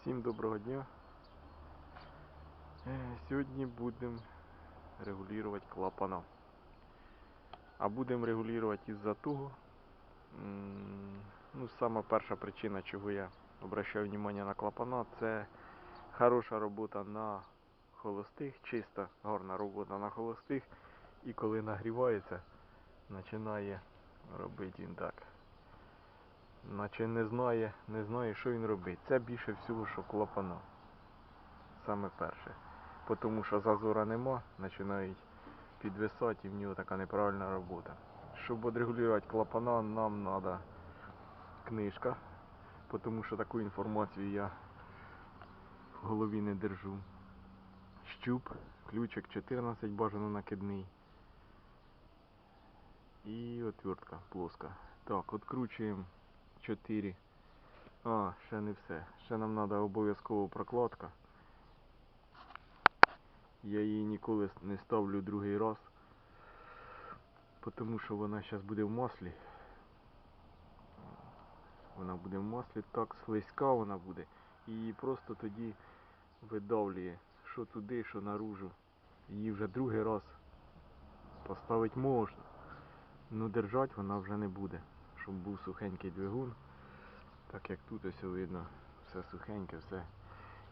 Всім доброго дня. Е, Сьогодні будемо регулювати клапана. А будемо регулювати із-за того. Ну, сама перша причина, чого я обращаю внимание на клапана, це хороша робота на холостих, чиста, гарна робота на холостих. І коли нагрівається, починає робити він так. Наче не знає, не знає, що він робить. Це більше всього, що клапана. Саме перше. Тому що зазора нема, починають підвисати і в нього така неправильна робота. Щоб відрегулювати клапана, нам треба книжка. Тому що таку інформацію я в голові не держу. Щуп, ключик 14 бажано накидний. І отвертка плоска. Так, відкручуємо 4. А, ще не все. Ще нам треба обов'язково прокладка. Я її ніколи не ставлю другий раз. Тому що вона зараз буде в маслі. Вона буде в маслі, так слизька вона буде. І її просто тоді видавлює, що туди, що наружу. Її вже другий раз поставити можна. Ну держать вона вже не буде. Щоб був сухенький двигун. Так як тут ось видно, все сухеньке, все.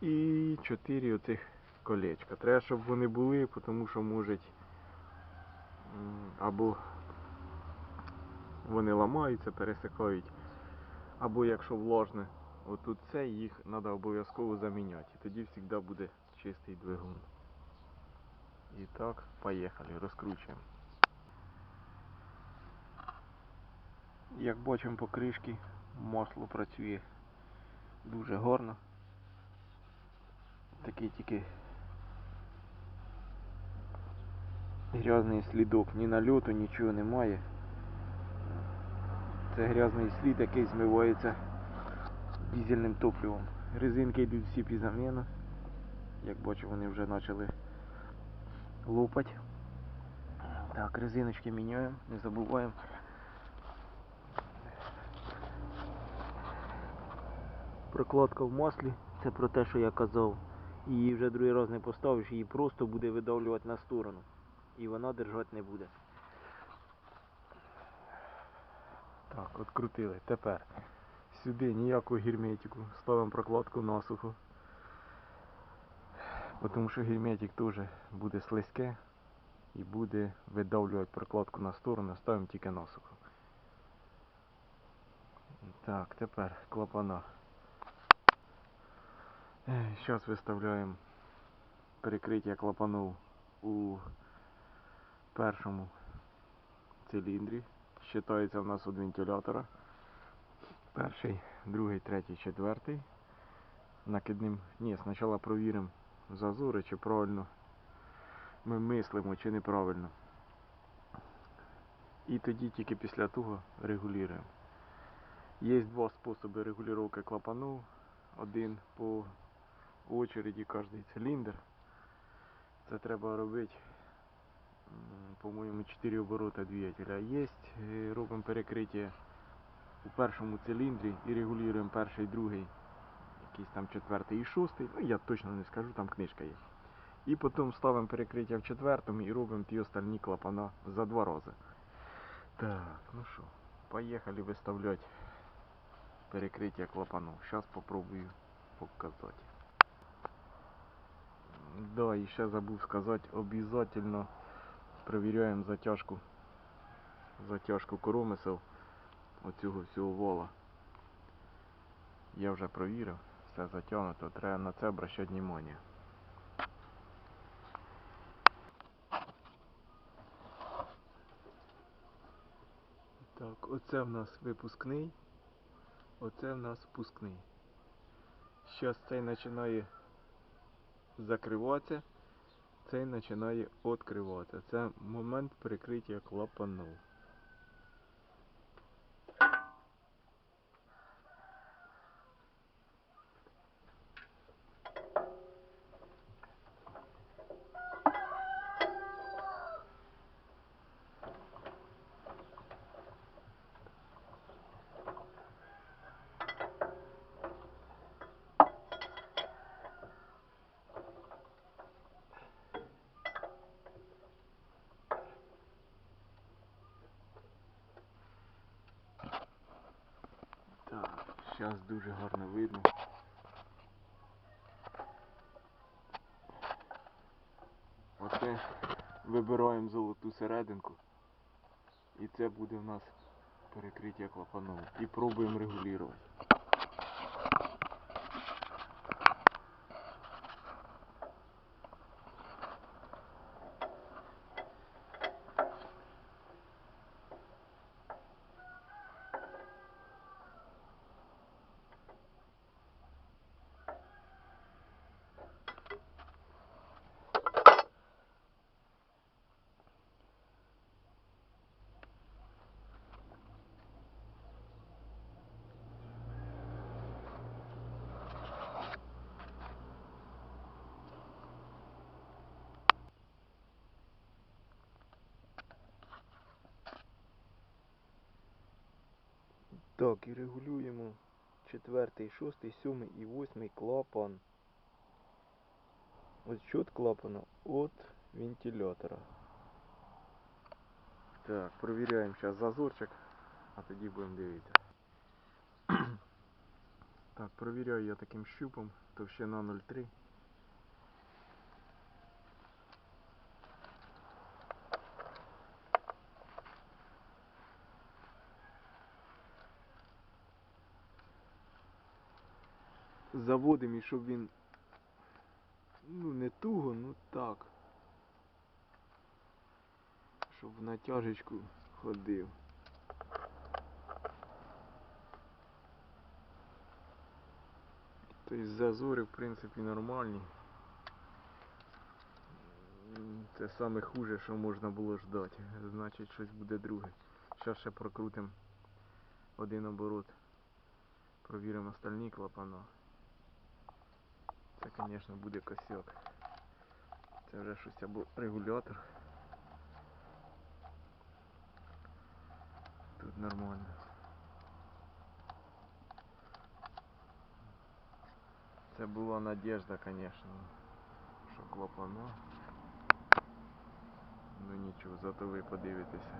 І чотири оцих колечка. Треба, щоб вони були, тому що можуть або вони ламаються, пересихають, або якщо влажне, отут це їх треба обов'язково заміняти. І тоді завжди буде чистий двигун. І так, поїхали, розкручуємо. Як бачимо по кришці, масло працює дуже гарно. Такий тільки грязний слідок, ні нальоту, нічого немає. Це грязний слід, який змивається дизельним топливом. Резинки йдуть всі під заміну. Як бачу, вони вже почали лопати. Так, резиночки міняємо, не забуваємо. Прокладка в маслі, це про те, що я казав. Її вже другий раз не поставиш, її просто буде видавлювати на сторону. І вона держати не буде. Так, відкрутили. Тепер сюди ніяку герметику. Ставимо прокладку насухо. Тому що герметик теж буде слизьке і буде видавлювати прокладку на сторону, ставимо тільки насухо. Так, тепер клапана. Зараз виставляємо перекриття клапанов у першому циліндрі. Считається в нас від вентилятора. Перший, другий, третій, четвертий. Накидним. Ні, спочатку провіримо зазори, чи правильно ми мислимо, чи неправильно. І тоді тільки після того регулюємо. Є два способи регулювання клапанов. Один по очереді кожний циліндр. Це треба робити, по-моєму, 4 оборота двигателя. Є, е, робимо перекриття у першому циліндрі і регулюємо перший, другий, якийсь там четвертий і шостий. Ну я точно не скажу, там книжка є. І потім ставимо перекриття в четвертому і робимо ті остальні клапана за два рази. Так, ну що, поїхали виставляти перекриття клапанов. Зараз попробую показати. Да, і ще забув сказати, обов'язково перевіряємо затяжку, затяжку коромисел оцього всього вола. Я вже провірив, все затягнуто, треба на це обращати увагу. Так, оце в нас випускний, оце в нас впускний. Зараз цей починає закриватися, цей починає відкриватися. Це момент прикриття клапанов. Зараз дуже гарно видно. Оце вибираємо золоту серединку. І це буде в нас перекриття клапаном. І пробуємо регулювати. Так, і регулюємо четвертий, шостий, сьомий і восьмий клапан. Ось щот клапана от вентилятора. Так, провіряємо зараз зазорчик, а тоді будемо дивитися. так, провіряю я таким щупом, товщина 0,3. Заводимо, і щоб він ну не туго, ну так. Щоб в натяжечку ходив. Тобто зазори в принципі нормальні. Це саме хуже, що можна було ждати. Значить щось буде друге. Зараз ще прокрутимо один оборот. Провіримо остальні клапана. Це, звісно, буде косяк. Це вже щось або регулятор. Тут нормально. Це була надежда, звісно, що клапана. Ну нічого, зато ви подивитеся.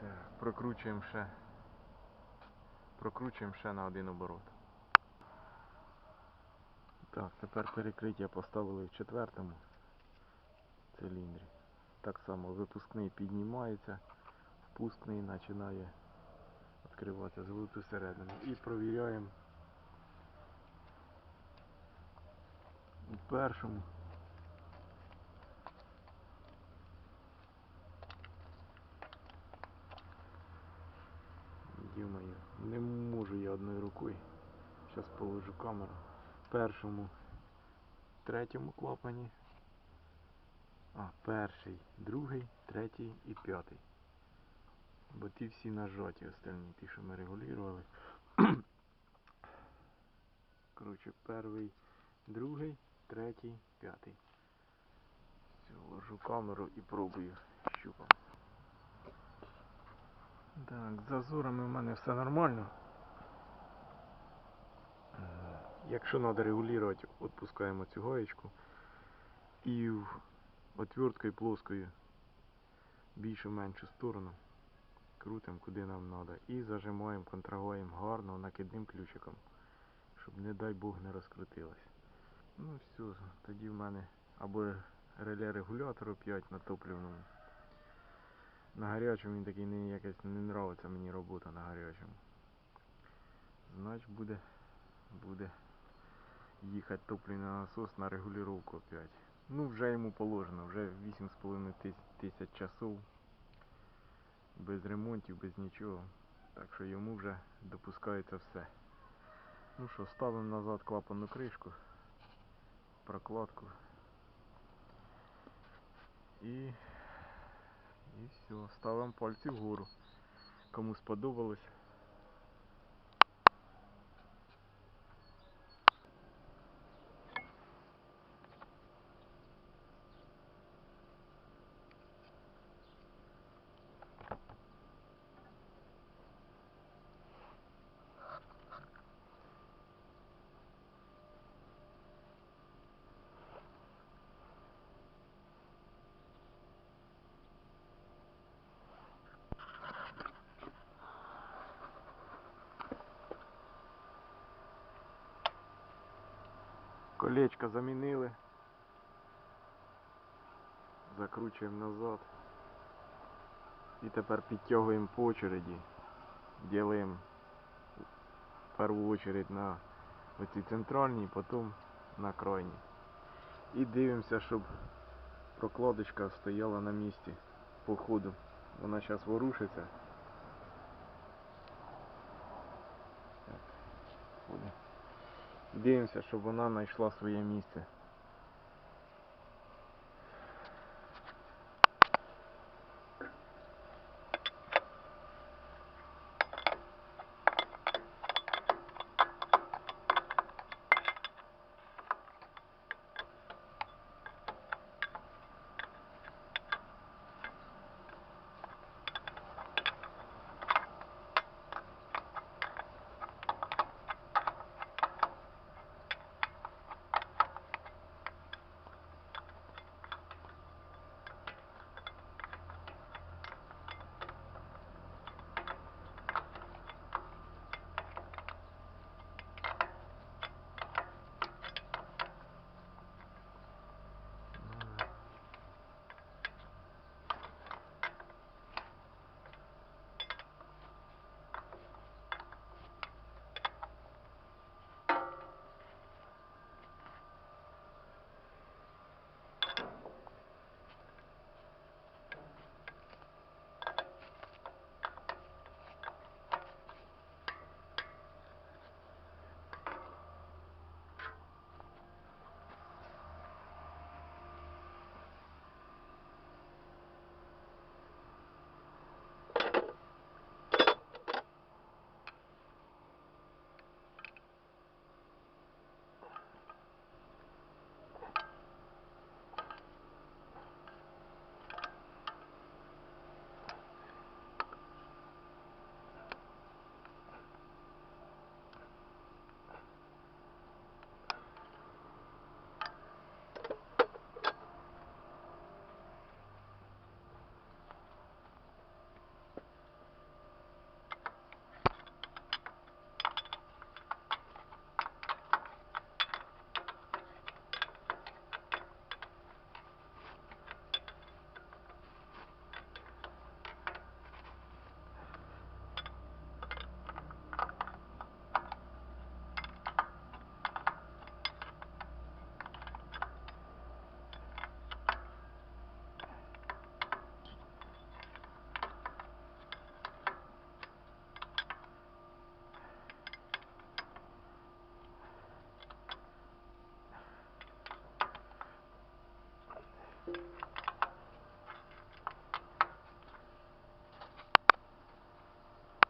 Так, прокручуємо ще. Прокручуємо ще на один оборот. Так, тепер перекриття поставили в четвертому циліндрі. Так само випускний піднімається, впускний починає відкриватися золоту середину. І провіряємо у першому. Ё-моё, не можу я одною рукою. Зараз положу камеру. Першому, третьому клапані. А, перший, другий, третій і п'ятий. Бо ті всі нажаті остальні, ті, що ми регулювали. Коротше, перший, другий, третій, п'ятий. Ложу камеру і пробую щупом. Так, з зазорами в мене все нормально. Якщо треба регулювати, відпускаємо цю гаєчку і в отверткою плоскою більшу-меншу сторону крутимо куди нам треба і зажимаємо, контрагуємо гарно накидним ключиком, щоб не дай Бог не розкрутилось. Ну все, тоді в мене або реле регулятору 5 на топливному. На гарячому він такий не якось не нравиться мені робота на гарячому. Значить буде, буде їхати топливний насос на регулювання опять. Ну вже йому положено, вже 8,5 тис- тисяч часов. Без ремонтів, без нічого. Так що йому вже допускається все. Ну що, ставимо назад клапанну кришку, прокладку. І, і все, ставимо пальці вгору. Кому сподобалось. Колечко замінили. Закручуємо назад. І тепер підтягуємо по очереді. Ділаємо в першу очередь на оці центральні, потім на крайні. І дивимося, щоб прокладочка стояла на місці по ходу. Вона зараз ворушиться. Так, ходить. Дивимося, щоб вона знайшла своє місце.